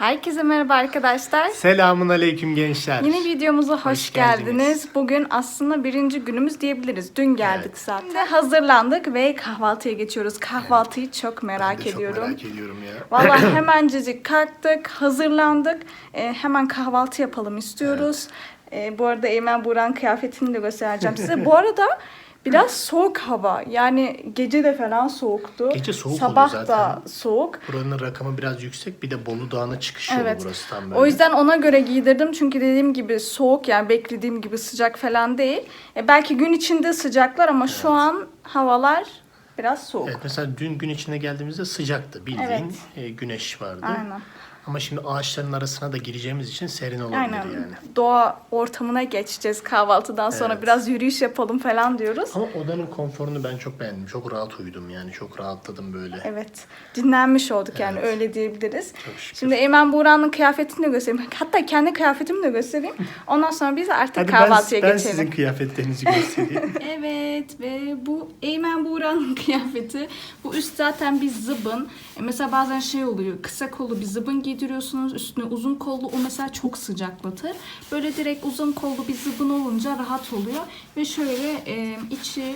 Herkese merhaba arkadaşlar. Selamun aleyküm gençler. Yeni videomuza hoş, Hoş geldiniz. geldiniz. Bugün aslında birinci günümüz diyebiliriz. Dün geldik zaten. Şimdi hazırlandık ve kahvaltıya geçiyoruz. Kahvaltıyı çok merak Ben de ediyorum. Çok merak ediyorum ya. Vallahi hemencecik kalktık, hazırlandık. Ee, hemen kahvaltı yapalım istiyoruz. Ee, bu arada Eymen Buran kıyafetini de göstereceğim size. Bu arada biraz soğuk hava. Yani gece de falan soğuktu. Gece soğuk Sabah oluyor da zaten. soğuk. Buranın rakamı biraz yüksek. Bir de Bolu Dağı'na çıkış yolu Evet. burası tam böyle. O yüzden ona göre giydirdim çünkü dediğim gibi soğuk yani beklediğim gibi sıcak falan değil. E, belki gün içinde sıcaklar ama şu an havalar biraz soğuk. Evet mesela dün gün içine geldiğimizde sıcaktı. Bildiğin Evet. e, güneş vardı. Aynen. Ama şimdi ağaçların arasına da gireceğimiz için serin olabilir Aynen. yani. Doğa ortamına geçeceğiz kahvaltıdan sonra Evet. biraz yürüyüş yapalım falan diyoruz. Ama odanın konforunu ben çok beğendim. Çok rahat uyudum yani. Çok rahatladım böyle. Evet. Dinlenmiş olduk yani Evet. öyle diyebiliriz. Çok şükür. Şimdi Eymen Buğra'nın kıyafetini de göstereyim. Hatta kendi kıyafetimi de göstereyim. Ondan sonra biz artık Hadi kahvaltıya ben, ben geçelim. sizin kıyafetlerinizi göstereyim. Evet ve bu Eymen Buğra'nın kıyafeti. Bu üst zaten bir zıbın. E mesela bazen şey oluyor. Kısa kollu bir zıbın giydiriyorsunuz. Üstüne uzun kollu o mesela çok sıcaklatır. Böyle direkt uzun kollu bir zıbın olunca rahat oluyor. Ve şöyle e, içi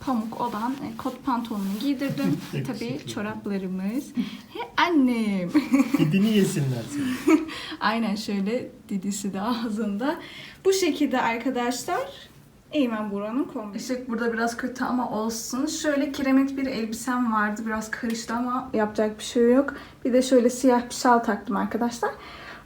pamuk olan e, kot pantolonunu giydirdim. Tabii çoraplarımız. He, annem. Gidini yesinler seni. Aynen şöyle didisi de ağzında. Bu şekilde arkadaşlar Eymen Buran'ın kombini. Işık burada biraz kötü ama olsun. Şöyle kiremit bir elbisem vardı. Biraz karıştı ama yapacak bir şey yok. Bir de şöyle siyah bir şal taktım arkadaşlar.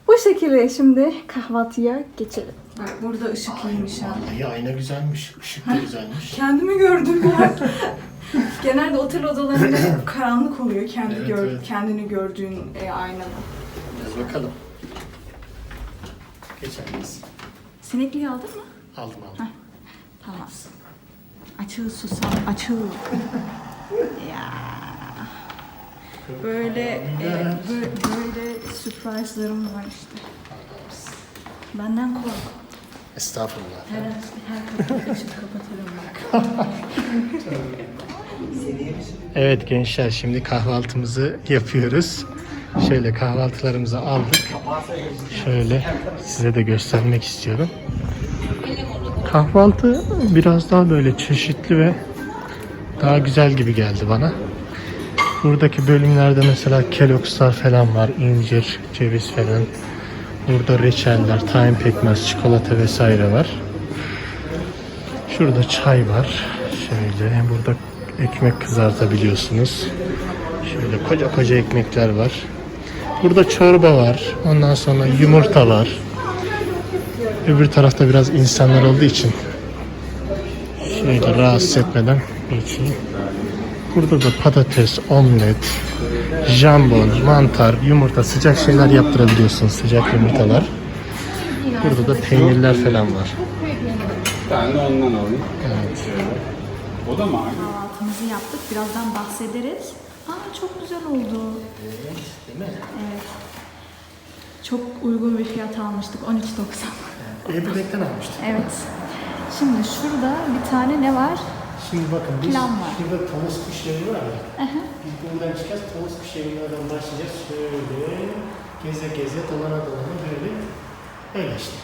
Bu şekilde şimdi kahvaltıya geçelim. Bak burada ışık iyiymiş ha. Vallahi ayna güzelmiş. Işık da güzelmiş. Kendimi gördüm ya. Genelde otel odalarında hep karanlık oluyor kendi Evet, gör, evet. kendini gördüğün e, aynada. Biraz bakalım. Geçemeyiz. Sinekliği aldın mı? Aldım aldım. Tamam. Açıl susam, açıl. ya. Böyle e, böyle, böyle sürprizlerim var işte. Benden kork. Estağfurullah. Her, her kapıyı açıp kapatırım bak. Evet gençler şimdi kahvaltımızı yapıyoruz. Şöyle kahvaltılarımızı aldık. Şöyle size de göstermek istiyorum. Kahvaltı biraz daha böyle çeşitli ve daha güzel gibi geldi bana. Buradaki bölümlerde mesela Kellogg'slar falan var. incir, ceviz falan. Burada reçeller, tahin pekmez, çikolata vesaire var. Şurada çay var. Şöyle burada ekmek kızartabiliyorsunuz. Şöyle koca koca ekmekler var. Burada çorba var. Ondan sonra yumurta var. Öbür tarafta biraz insanlar olduğu için şöyle rahatsız etmeden geçeyim. Burada da patates, omlet, jambon, mantar, yumurta, sıcak şeyler yaptırabiliyorsunuz. Sıcak yumurtalar. Burada da peynirler falan var. Tane de ondan alayım. Evet. O da mı aynı? Kahvaltımızı yaptık. Birazdan bahsederiz. Aa çok güzel oldu. Değil mi? Evet. Çok uygun bir fiyat almıştık. 13.90. Ebibek'ten almıştık. Evet. Şimdi şurada bir tane ne var? Şimdi bakın biz Plan var. şurada tavus kuş yeri var ya. Biz buradan çıkacağız. Tavus kuş yerinden başlayacağız. Şöyle geze geze dolana dolana böyle. Öyle işte.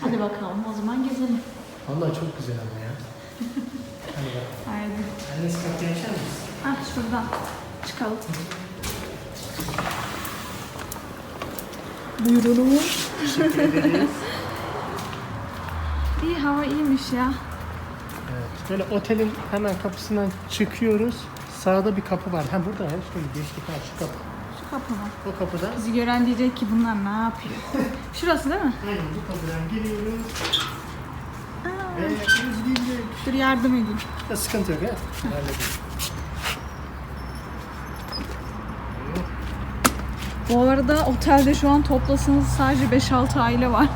Hadi bakalım o zaman gezelim. Vallahi çok güzel ama ya. Hadi bakalım. Haydi. Anne sıkıntı yaşar mısın? Ah şuradan çıkalım. Buyurun. İyi hava iyiymiş ya. Evet. Böyle otelin hemen kapısından çıkıyoruz. Sağda bir kapı var. Ha burada ya. Şöyle geçtik ha şu kapı. Şu kapı mı? O kapıdan. Bizi gören diyecek ki bunlar ne yapıyor? Şurası değil mi? Aynen bu kapıdan giriyoruz. Aa, Ve özgürlük. dur yardım edeyim. Ya sıkıntı yok ya. Hallederiz. Bu arada otelde şu an toplasanız sadece 5-6 aile var.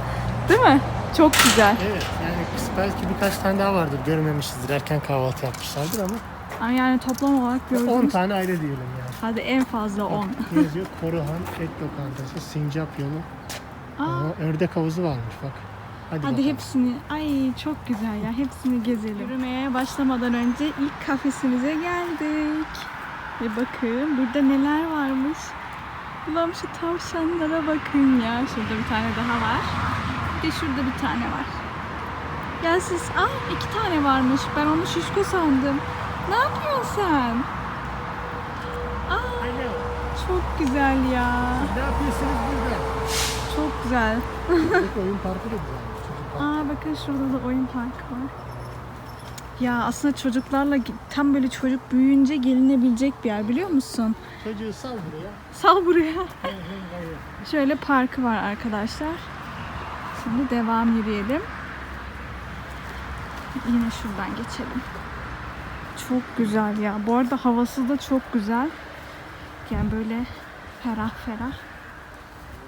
değil mi? Çok güzel. Evet yani belki birkaç tane daha vardır görmemişizdir. Erken kahvaltı yapmışlardır ama Ama yani toplam olarak 10 gördüğünüz tane aile diyelim yani. Hadi en fazla 10. Ne yazıyor? Koruhan Et Lokantası, Sincap Yolu. Aa, Aa, ördek havuzu varmış bak. Hadi, hadi bakalım. hepsini. Ay çok güzel ya. Hepsini gezelim. Yürümeye başlamadan önce ilk kafesimize geldik. Ve bakın burada neler varmış. Allah'ım şu tavşanlara bakın ya. Şurada bir tane daha var. Bir de şurada bir tane var. Gel siz. Aa iki tane varmış. Ben onu şişko sandım. Ne yapıyorsun sen? Aa çok güzel ya. Ne yapıyorsunuz burada? Çok güzel. oyun parkı da güzel. Aa bakın şurada da oyun parkı var. Ya aslında çocuklarla tam böyle çocuk büyüyünce gelinebilecek bir yer biliyor musun? Çocuğu sal buraya. Sal buraya. Şöyle parkı var arkadaşlar. Şimdi devam yürüyelim. Yine şuradan geçelim. Çok güzel ya. Bu arada havası da çok güzel. Yani böyle ferah ferah.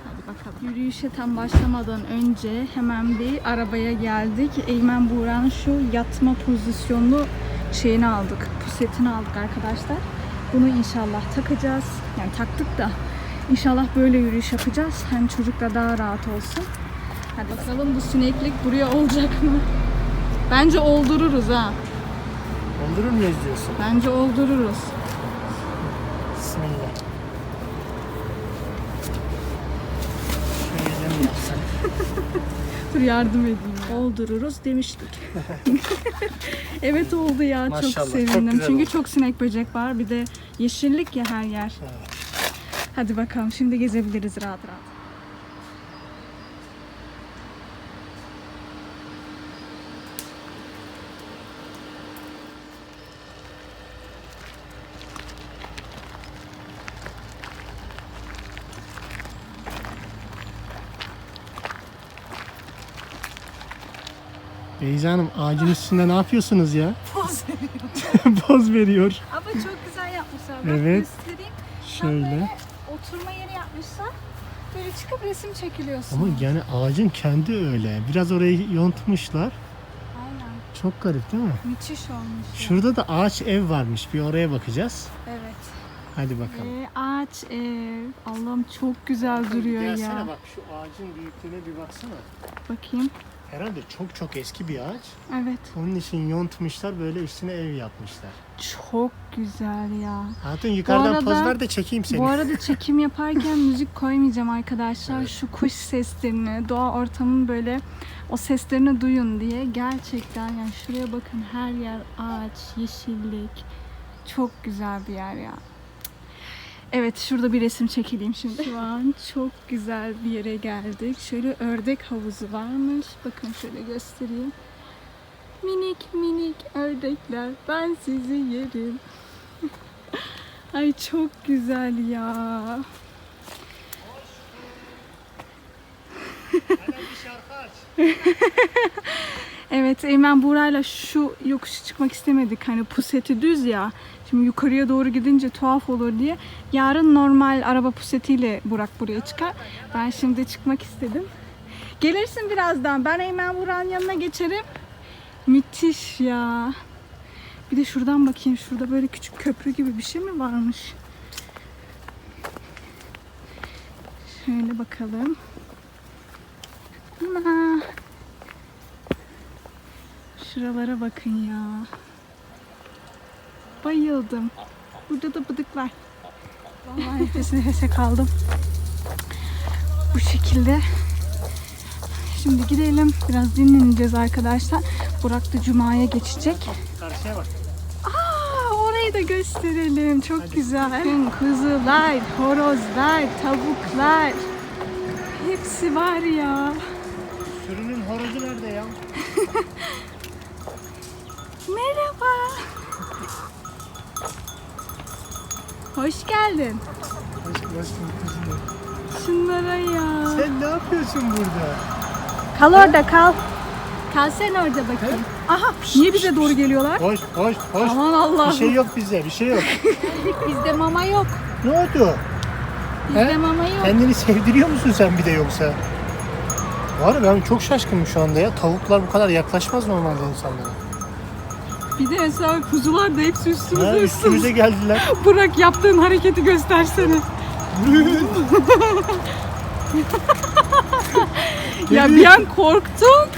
Hadi bakalım. Yürüyüşe tam başlamadan önce hemen bir arabaya geldik. Eymen Buğra'nın şu yatma pozisyonlu şeyini aldık. Pusetini aldık arkadaşlar. Bunu inşallah takacağız. Yani taktık da inşallah böyle yürüyüş yapacağız. Hem çocuk da daha rahat olsun. Hadi bakalım bu sineklik buraya olacak mı? Bence oldururuz ha. Dondurur muyuz diyorsun? Bence oldururuz. Bismillah. Şöyle mi yapsak? Dur yardım edeyim. Oldururuz demiştik. evet oldu ya. Maşallah, çok çok sevindim. güzel Çünkü oldu. çok sinek böcek var. Bir de yeşillik ya her yer. Hadi bakalım şimdi gezebiliriz rahat rahat. Beyza Hanım ağacın üstünde ne yapıyorsunuz ya? Poz veriyor. Poz veriyor. Ama çok güzel yapmışlar. Bak Evet. göstereyim. Şöyle. oturma yeri yapmışlar. Böyle çıkıp resim çekiliyorsun. Ama yani ağacın kendi öyle. Biraz orayı yontmuşlar. Aynen. Çok garip değil mi? Müthiş olmuş. ya. Şurada da ağaç ev varmış. Bir oraya bakacağız. Evet. Hadi bakalım. Ee, ağaç ev. Allah'ım çok güzel duruyor ya. bak şu ağacın büyüklüğüne bir baksana. Bakayım. Herhalde çok çok eski bir ağaç. Evet. Onun için yontmuşlar böyle üstüne ev yapmışlar. Çok güzel ya. Hatun yukarıdan arada- poz ver de çekeyim seni. Bu arada çekim yaparken müzik koymayacağım arkadaşlar. Şu kuş seslerini, doğa ortamının böyle o seslerini duyun diye. Gerçekten yani şuraya bakın her yer ağaç, yeşillik. Çok güzel bir yer ya. Evet şurada bir resim çekileyim şimdi. Şu an çok güzel bir yere geldik. Şöyle ördek havuzu varmış. Bakın şöyle göstereyim. Minik minik ördekler ben sizi yerim. Ay çok güzel ya. Evet Eymen Buğra'yla şu yokuşu çıkmak istemedik. Hani puseti düz ya. Şimdi yukarıya doğru gidince tuhaf olur diye. Yarın normal araba pusetiyle Burak buraya çıkar. Ben şimdi çıkmak istedim. Gelirsin birazdan. Ben Eymen Buğra'nın yanına geçerim. Müthiş ya. Bir de şuradan bakayım. Şurada böyle küçük köprü gibi bir şey mi varmış? Şöyle bakalım. Ana. Şuralara bakın ya. Bayıldım. Burada da bıdık var. Vallahi nefes nefese kaldım. Bu şekilde. Şimdi gidelim. Biraz dinleneceğiz arkadaşlar. Burak da Cuma'ya geçecek. Karşıya bak. Aa, orayı da gösterelim. Çok güzel. Bakın kuzular, horozlar, tavuklar. Hepsi var ya. Sürünün horozu nerede ya? Merhaba. Hoş geldin. Hoş, hoş bulduk. Şunlara ya. Sen ne yapıyorsun burada? Kal orada kal. Kal sen orada bakayım. Aha niye bize doğru geliyorlar? Hoş, hoş, hoş. Aman Allah'ım. Bir şey yok bizde, bir şey yok. Bizde mama yok. ne oldu? Bizde He? mama yok. Kendini sevdiriyor musun sen bir de yoksa? Var ya ben çok şaşkınım şu anda ya. Tavuklar bu kadar yaklaşmaz normalde insanlara. Bir de mesela kuzular da hepsi üstümüze Ha, üstümüze. üstümüze geldiler. Burak yaptığın hareketi göstersene. ya bir an korktum.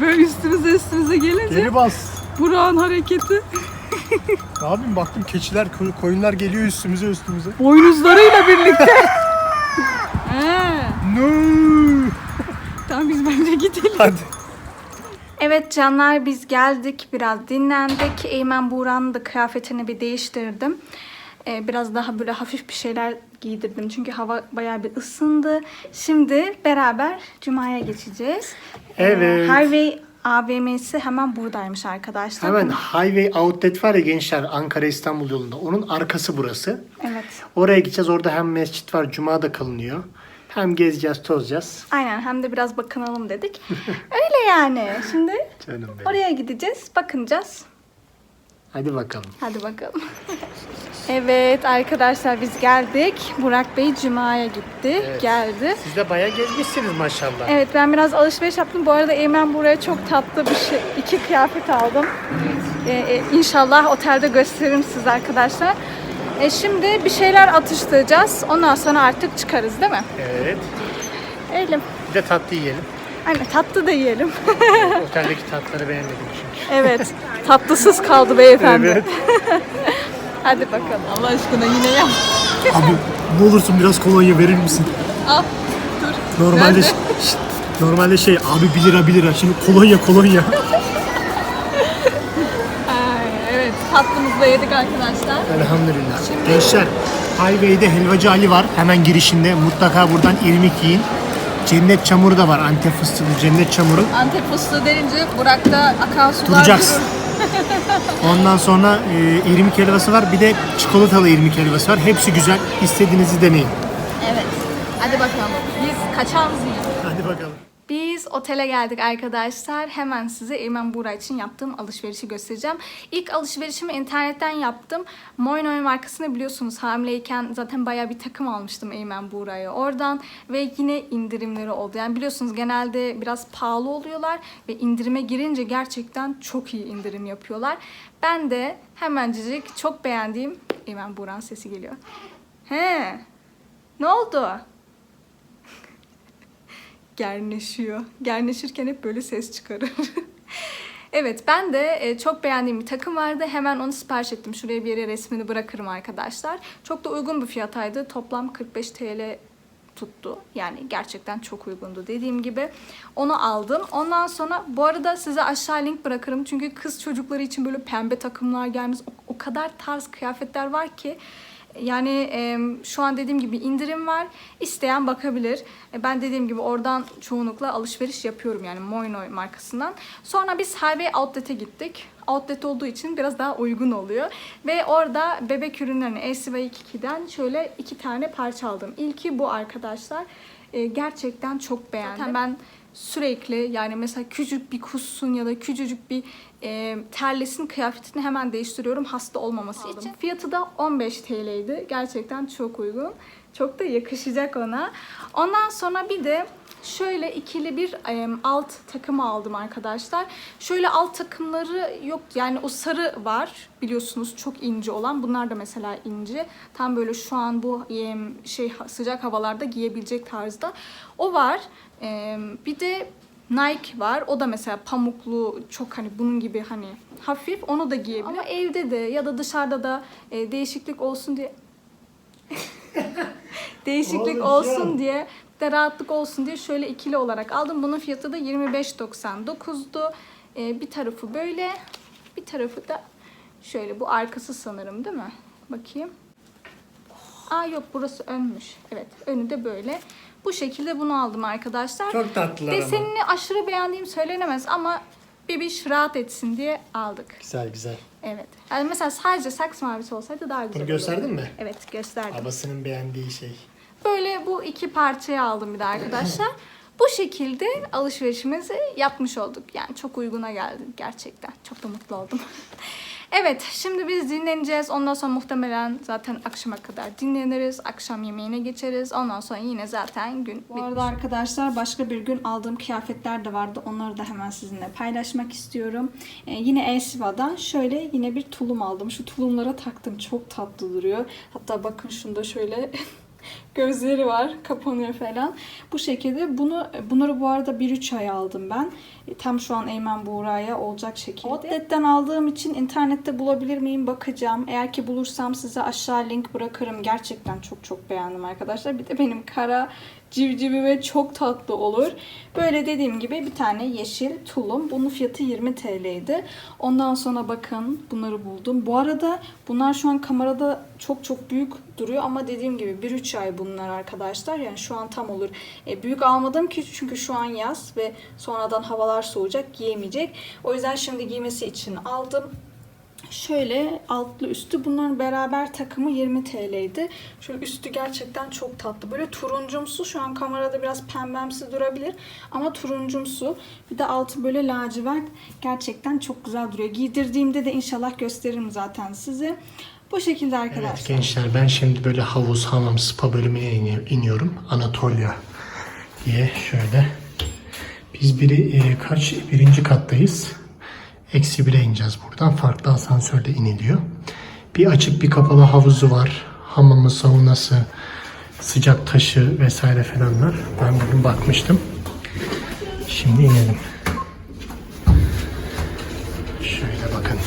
Böyle üstümüze üstümüze gelince Geri bas. Burak'ın hareketi Ne yapayım baktım keçiler, koy- koyunlar geliyor üstümüze üstümüze. boynuzlarıyla birlikte. No. Tamam biz bence gidelim. Hadi. Evet canlar biz geldik biraz dinlendik. Eymen Buğra'nın da kıyafetini bir değiştirdim. Ee, biraz daha böyle hafif bir şeyler giydirdim. Çünkü hava bayağı bir ısındı. Şimdi beraber Cuma'ya geçeceğiz. Ee, Evet. Highway AVM'si hemen buradaymış arkadaşlar. Hemen Highway Outlet var ya gençler Ankara İstanbul yolunda. Onun arkası burası. Evet. Oraya gideceğiz. Orada hem mescit var. Cuma da kılınıyor. Hem gezeceğiz, tozacağız. Aynen hem de biraz bakınalım dedik. Öyle yani. Şimdi Canım benim. oraya gideceğiz, bakınacağız. Hadi bakalım. Hadi bakalım. evet arkadaşlar biz geldik. Burak Bey Cuma'ya gitti. Evet. Geldi. Siz de bayağı gezmişsiniz maşallah. Evet ben biraz alışveriş yaptım. Bu arada Eymen buraya çok tatlı bir şey, iki kıyafet aldım. Ee, e, inşallah otelde gösteririm size arkadaşlar. E, şimdi bir şeyler atıştıracağız. Ondan sonra artık çıkarız değil mi? Evet. Öyle. Bir de tatlı yiyelim. Aynen tatlı da yiyelim. Oteldeki tatları beğenmedim çünkü. evet. Tatlısız kaldı beyefendi. Evet. Hadi bakalım. Allah aşkına yine yap. Abi ne olursun biraz kolonya verir misin? Al. Normalde Nerede? şşt, normalde şey abi 1 lira 1 lira şimdi kolonya kolonya. Da yedik arkadaşlar. Elhamdülillah. Gençler Highway'de helvacı Ali var hemen girişinde. Mutlaka buradan irmik yiyin. Cennet çamuru da var. Antep fıstıklı cennet çamuru. Antep fıstığı denince Burak'ta akan sular Duracaksın. Ondan sonra e, irmik helvası var. Bir de çikolatalı irmik helvası var. Hepsi güzel. İstediğinizi deneyin. Evet. Hadi bakalım. Biz kaçağımızı yiyelim. Hadi bakalım. Biz otele geldik arkadaşlar. Hemen size Eymen Buğra için yaptığım alışverişi göstereceğim. İlk alışverişimi internetten yaptım. Moinoy markasını biliyorsunuz hamileyken zaten bayağı bir takım almıştım Eymen Buğra'ya oradan. Ve yine indirimleri oldu. Yani biliyorsunuz genelde biraz pahalı oluyorlar. Ve indirime girince gerçekten çok iyi indirim yapıyorlar. Ben de hemencik çok beğendiğim Eymen Buğra'nın sesi geliyor. He, ne oldu? Gerneşiyor. Gerneşirken hep böyle ses çıkarır. evet ben de e, çok beğendiğim bir takım vardı. Hemen onu sipariş ettim. Şuraya bir yere resmini bırakırım arkadaşlar. Çok da uygun bir fiyataydı. Toplam 45 TL tuttu. Yani gerçekten çok uygundu dediğim gibi. Onu aldım. Ondan sonra bu arada size aşağı link bırakırım. Çünkü kız çocukları için böyle pembe takımlar gelmiş. O, o kadar tarz kıyafetler var ki. Yani e, şu an dediğim gibi indirim var. İsteyen bakabilir. E, ben dediğim gibi oradan çoğunlukla alışveriş yapıyorum yani Moinoy markasından. Sonra biz Highway Outlet'e gittik. Outlet olduğu için biraz daha uygun oluyor. Ve orada bebek ürünlerini LCV2'den şöyle iki tane parça aldım. İlki bu arkadaşlar. E, gerçekten çok beğendim. Zaten ben sürekli yani mesela küçük bir kussun ya da küçücük bir e, terlesin kıyafetini hemen değiştiriyorum hasta olmaması için. Fiyatı da 15 TL'ydi. Gerçekten çok uygun. Çok da yakışacak ona. Ondan sonra bir de şöyle ikili bir alt takım aldım arkadaşlar. Şöyle alt takımları yok yani o sarı var biliyorsunuz çok ince olan. Bunlar da mesela ince. Tam böyle şu an bu şey sıcak havalarda giyebilecek tarzda. O var. Bir de Nike var. O da mesela pamuklu çok hani bunun gibi hani hafif onu da giyebilir. Ama evde de ya da dışarıda da e, değişiklik olsun diye değişiklik Oğlum, olsun ya. diye de rahatlık olsun diye şöyle ikili olarak aldım. Bunun fiyatı da 25.99'du. E, bir tarafı böyle, bir tarafı da şöyle. Bu arkası sanırım değil mi? Bakayım. Aa yok burası önmüş. Evet önü de böyle. Bu şekilde bunu aldım arkadaşlar. Çok tatlılar ama. Desenini aşırı beğendiğim söylenemez ama bebiş rahat etsin diye aldık. Güzel güzel. Evet. Yani mesela sadece saks mavisi olsaydı daha güzel Bunu olurdu. gösterdin mi? Evet gösterdim. Babasının beğendiği şey. Böyle bu iki parçayı aldım bir de arkadaşlar. Bu şekilde alışverişimizi yapmış olduk. Yani çok uyguna geldi gerçekten. Çok da mutlu oldum. evet şimdi biz dinleneceğiz. Ondan sonra muhtemelen zaten akşama kadar dinleniriz. Akşam yemeğine geçeriz. Ondan sonra yine zaten gün Bu arada arkadaşlar başka bir gün aldığım kıyafetler de vardı. Onları da hemen sizinle paylaşmak istiyorum. Ee, yine Elsiva'dan şöyle yine bir tulum aldım. Şu tulumlara taktım. Çok tatlı duruyor. Hatta bakın şunda şöyle gözleri var, kapanıyor falan. Bu şekilde bunu bunları bu arada 1-3 ay aldım ben. Tam şu an Eymen Buğra'ya olacak şekilde. Outlet'ten aldığım için internette bulabilir miyim bakacağım. Eğer ki bulursam size aşağı link bırakırım. Gerçekten çok çok beğendim arkadaşlar. Bir de benim kara civcivi ve çok tatlı olur. Böyle dediğim gibi bir tane yeşil tulum. Bunun fiyatı 20 TL'ydi. Ondan sonra bakın bunları buldum. Bu arada bunlar şu an kamerada çok çok büyük duruyor ama dediğim gibi 1-3 ay bunlar arkadaşlar. Yani şu an tam olur. E, büyük almadım ki çünkü şu an yaz ve sonradan havalar soğuyacak giyemeyecek. O yüzden şimdi giymesi için aldım. Şöyle altlı üstü bunların beraber takımı 20 TL'ydi. Şöyle üstü gerçekten çok tatlı. Böyle turuncumsu şu an kamerada biraz pembemsi durabilir ama turuncumsu. Bir de altı böyle lacivert. Gerçekten çok güzel duruyor. Giydirdiğimde de inşallah gösteririm zaten size. Bu şekilde arkadaşlar. Evet gençler ben şimdi böyle havuz, hamam, spa bölümüne ini- iniyorum. Anatolia diye şöyle. Biz biri e, kaç birinci kattayız. Eksi bire ineceğiz buradan. Farklı asansörle iniliyor. Bir açık bir kapalı havuzu var. Hamamı, saunası, sıcak taşı vesaire falan var. Ben bugün bakmıştım. Şimdi inelim. Şöyle bakın.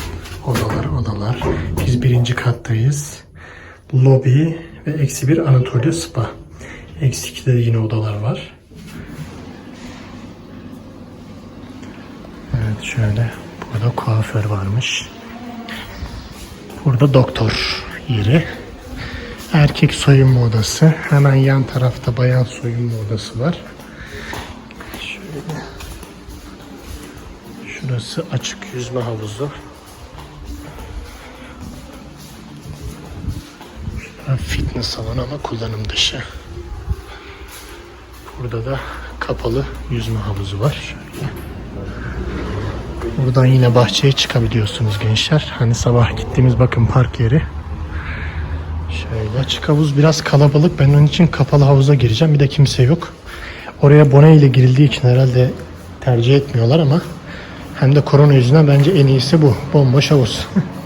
Odalar odalar. Biz birinci kattayız. Lobi ve eksi bir Anatolia Spa. Eksi ikide de yine odalar var. Evet şöyle. Burada kuaför varmış. Burada doktor yeri. Erkek soyunma odası. Hemen yan tarafta bayan soyunma odası var. Şöyle. Şurası açık yüzme havuzu. Fitness salonu ama kullanım dışı. Burada da kapalı yüzme havuzu var. Buradan yine bahçeye çıkabiliyorsunuz gençler. Hani sabah gittiğimiz bakın park yeri. Şöyle açık havuz biraz kalabalık. Ben onun için kapalı havuza gireceğim. Bir de kimse yok. Oraya bone ile girildiği için herhalde tercih etmiyorlar ama hem de korona yüzünden bence en iyisi bu. Bomboş havuz.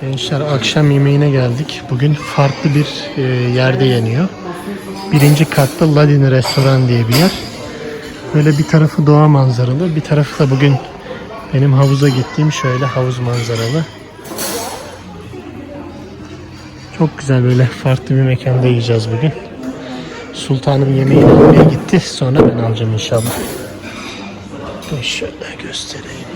Gençler akşam yemeğine geldik. Bugün farklı bir e, yerde yeniyor. Birinci katta Ladin Restoran diye bir yer. Böyle bir tarafı doğa manzaralı, bir tarafı da bugün benim havuza gittiğim şöyle havuz manzaralı. Çok güzel böyle farklı bir mekanda yiyeceğiz bugün. Sultanım yemeğini almaya gitti. Sonra ben alacağım inşallah. Şöyle göstereyim.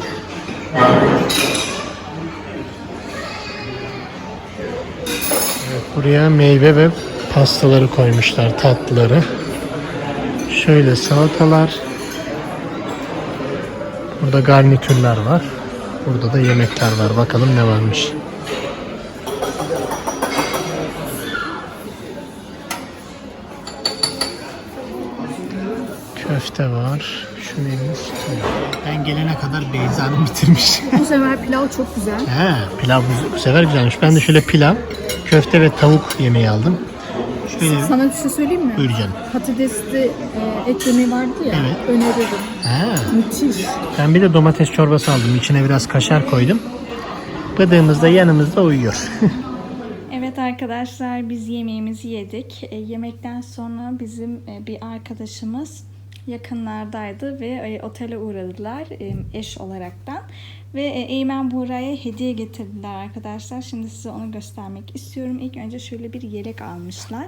Buraya meyve ve pastaları koymuşlar, tatlıları. Şöyle salatalar. Burada garnitürler var. Burada da yemekler var. Bakalım ne varmış. Köfte var. Şu neymiş? Ben gelene kadar Beyza'nın bitirmiş. Bu sefer pilav çok güzel. He, pilav bu, bu sefer güzelmiş. Ben de şöyle pilav, köfte ve tavuk yemeği aldım. Şöyle Sana bir şey söyleyeyim mi? buyur canım. Patatesli e, et yemeği vardı ya. Evet. Öneririm. He. Müthiş. Ben bir de domates çorbası aldım. İçine biraz kaşar koydum. Bıdığımız da yanımızda uyuyor. Evet arkadaşlar biz yemeğimizi yedik. E, yemekten sonra bizim e, bir arkadaşımız yakınlardaydı ve e, otele uğradılar e, eş olaraktan. Ve e, Eymen Buğra'ya hediye getirdiler arkadaşlar. Şimdi size onu göstermek istiyorum. İlk önce şöyle bir yelek almışlar.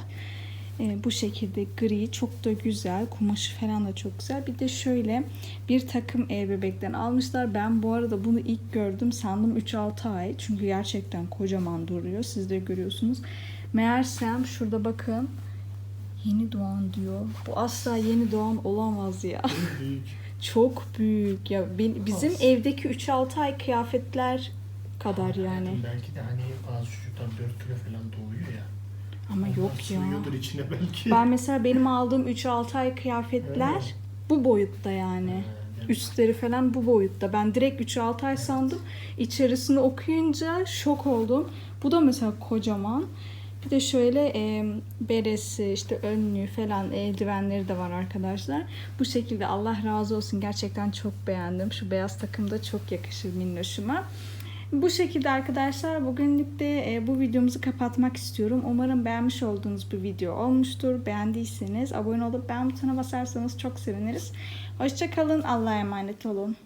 E, bu şekilde gri çok da güzel. Kumaşı falan da çok güzel. Bir de şöyle bir takım el bebekten almışlar. Ben bu arada bunu ilk gördüm. Sandım 3-6 ay. Çünkü gerçekten kocaman duruyor. Siz de görüyorsunuz. Meğersem şurada bakın. Yeni doğan diyor. Bu asla yeni doğan olamaz ya çok büyük ya ben- bizim Az. evdeki 3-6 ay kıyafetler kadar yani Belki de hani bazı çocuklar 4 kilo falan doğuyor ya. ama yok ya Sığıyordur içine belki. Ben mesela benim aldığım 3-6 ay kıyafetler bu boyutta yani. Üstleri falan bu boyutta. Ben direkt 3-6 ay sandım. İçerisini okuyunca şok oldum. Bu da mesela kocaman. Bir de şöyle e, beresi, işte önlüğü falan eldivenleri de var arkadaşlar. Bu şekilde Allah razı olsun. Gerçekten çok beğendim. Şu beyaz takım da çok yakışır minnoşuma. Bu şekilde arkadaşlar bugünlük de bu videomuzu kapatmak istiyorum. Umarım beğenmiş olduğunuz bir video olmuştur. Beğendiyseniz abone olup beğen butonuna basarsanız çok seviniriz. Hoşçakalın. Allah'a emanet olun.